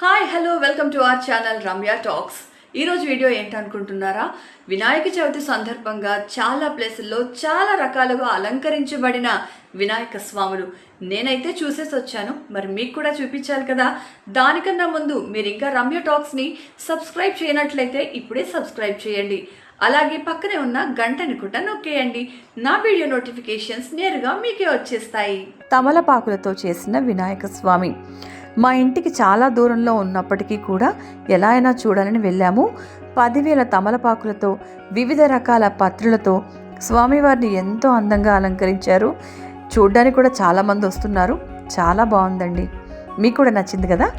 Hi hello welcome to our channel Ramya talks ఈరోజు video ఏంటనుకుంటున్నారా? వినాయక చవితి సందర్భంగా చాలా ప్లేసుల్లో చాలా రకాలుగా అలంకరించబడిన వినాయక స్వాములు. నేనైతే చూసేసి వచ్చాను. మరి మీకు కూడా చూపించాలి కదా? దానికన్నా ముందు మీరు ఇంకా రమ్య టాక్స్ని సబ్స్క్రైబ్ చేయనట్లయితే ఇప్పుడే సబ్స్క్రైబ్ చేయండి. అలాగే పక్కనే ఉన్న గంటని కూడా నొక్కేయండి. నా వీడియో నోటిఫికేషన్స్ నేరుగా మీకే వచ్చేస్తాయి. తమలపాకులతో చేసిన వినాయక స్వామి. మా ఇంటికి చాలా దూరంలో ఉన్నప్పటికీ కూడా ఎలా అయినా చూడాలని వెళ్ళాము. పదివేల తమలపాకులతో వివిధ రకాల పత్రులతో స్వామివారిని ఎంతో అందంగా అలంకరించారు. చూడ్డానికి కూడా చాలామంది వస్తున్నారు. చాలా బాగుందండి. మీకు కూడా నచ్చింది కదా?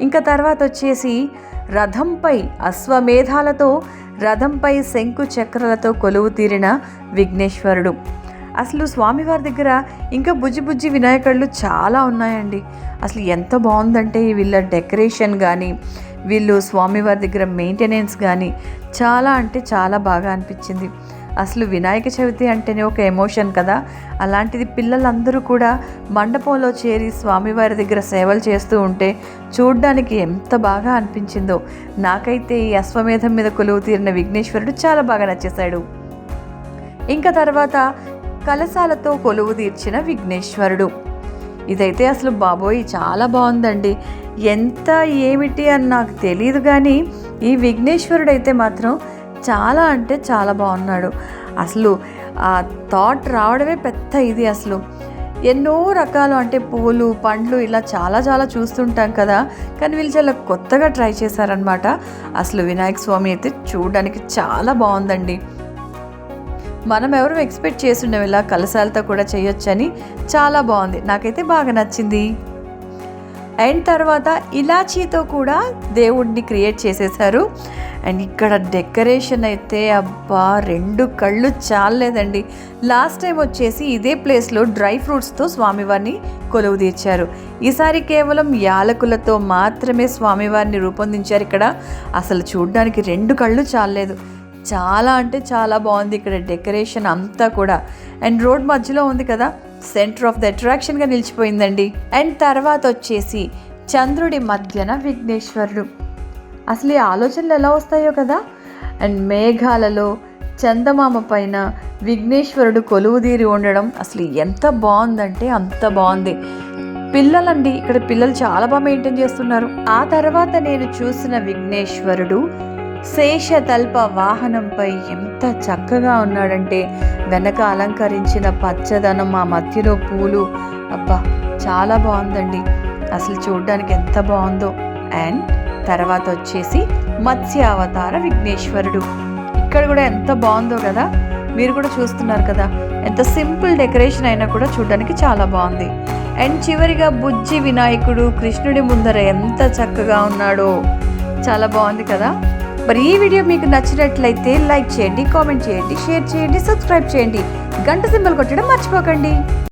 ఇంకా తర్వాత వచ్చేసి రథంపై అశ్వమేధాలతో రథంపై శంకు చక్రాలతో కొలువు తీరిన విఘ్నేశ్వరుడు. అసలు స్వామివారి దగ్గర ఇంకా బుజ్జి బుజ్జి వినాయకుళ్ళు చాలా ఉన్నాయండి. అసలు ఎంత బాగుందంటే వీళ్ళ డెకరేషన్ కానీ వీళ్ళు స్వామివారి దగ్గర మెయింటెనెన్స్ కానీ చాలా అంటే చాలా బాగా అనిపించింది. అసలు వినాయక చవితి అంటేనే ఒక ఎమోషన్ కదా. అలాంటిది పిల్లలందరూ కూడా మండపంలో చేరి స్వామివారి దగ్గర సేవలు చేస్తూ ఉంటే చూడ్డానికి ఎంత బాగా అనిపించిందో. నాకైతే ఈ అశ్వమేధం మీద కొలువు తీరిన విఘ్నేశ్వరుడు చాలా బాగా నచ్చేశాడు. ఇంకా తర్వాత కలశాలతో కొలువు తీర్చిన విఘ్నేశ్వరుడు. ఇదైతే అసలు బాబోయ్ చాలా బాగుందండి. ఎంత ఏమిటి అని నాకు తెలియదు కానీ ఈ విఘ్నేశ్వరుడు అయితే మాత్రం చాలా అంటే చాలా బాగున్నాడు. అసలు ఆ థాట్ రావడమే పెద్ద ఇది అసలు. ఎన్నో రకాలు అంటే పూలు పండ్లు ఇలా చాలా చాలా చూస్తుంటాం కదా. కానీ వీళ్ళు చాలా కొత్తగా ట్రై చేశారనమాట అసలు వినాయక స్వామి అయితే చూడడానికి చాలా బాగుందండి. మనం ఎవరు ఎక్స్పెక్ట్ చేస్తుండే ఇలా కలసాలతో కూడా చేయొచ్చని చాలా బాగుంది. నాకైతే బాగా నచ్చింది. అండ్ తర్వాత ఇలాచీతో కూడా దేవుడిని క్రియేట్ చేసేసారు అండ్ ఇక్కడ డెకరేషన్ అయితే అబ్బా రెండు కళ్ళు చాలలేదండి. లాస్ట్ టైం వచ్చేసి ఇదే ప్లేస్లో డ్రై ఫ్రూట్స్తో స్వామివారిని కొలువు తీర్చారు. ఈసారి కేవలం యాలకులతో మాత్రమే స్వామివారిని రూపొందించారు ఇక్కడ. అసలు చూడడానికి రెండు కళ్ళు చాలలేదు. చాలా అంటే చాలా బాగుంది ఇక్కడ డెకరేషన్ అంతా కూడా. అండ్ రోడ్ మధ్యలో ఉంది కదా సెంటర్ ఆఫ్ ద అట్రాక్షన్గా నిలిచిపోయిందండి. అండ్ తర్వాత వచ్చేసి చంద్రుడి మధ్యన విఘ్నేశ్వరుడు. అసలు ఈ ఆలోచనలు ఎలా వస్తాయో కదా? అండ్ మేఘాలలో చందమామ పైన విఘ్నేశ్వరుడు కొలువుదీరి ఉండడం అసలు ఎంత బాగుందంటే అంత బాగుంది. పిల్లలండి ఇక్కడ పిల్లలు చాలా బాగా మెయింటైన్ చేస్తున్నారు. ఆ తర్వాత నేను చూసిన విఘ్నేశ్వరుడు శేషతల్ప వాహనంపై ఎంత చక్కగా ఉన్నాడంటే వెనక అలంకరించిన పచ్చదనం ఆ మధ్యలో పూలు. అబ్బా చాలా బాగుందండి. అసలు చూడడానికి ఎంత బాగుందో. అండ్ తర్వాత వచ్చేసి మత్స్య అవతార విఘ్నేశ్వరుడు. ఇక్కడ కూడా ఎంత బాగుందో కదా. మీరు కూడా చూస్తున్నారు కదా. ఎంత సింపుల్ డెకరేషన్ అయినా కూడా చూడడానికి చాలా బాగుంది. అండ్ చివరిగా బుజ్జి వినాయకుడు కృష్ణుడి ముందర ఎంత చక్కగా ఉన్నాడో. చాలా బాగుంది కదా. మరి ఈ వీడియో మీకు నచ్చినట్లయితే లైక్ చేయండి కామెంట్ చేయండి షేర్ చేయండి సబ్స్క్రైబ్ చేయండి. గంట సింబల్ కొట్టడం మర్చిపోకండి.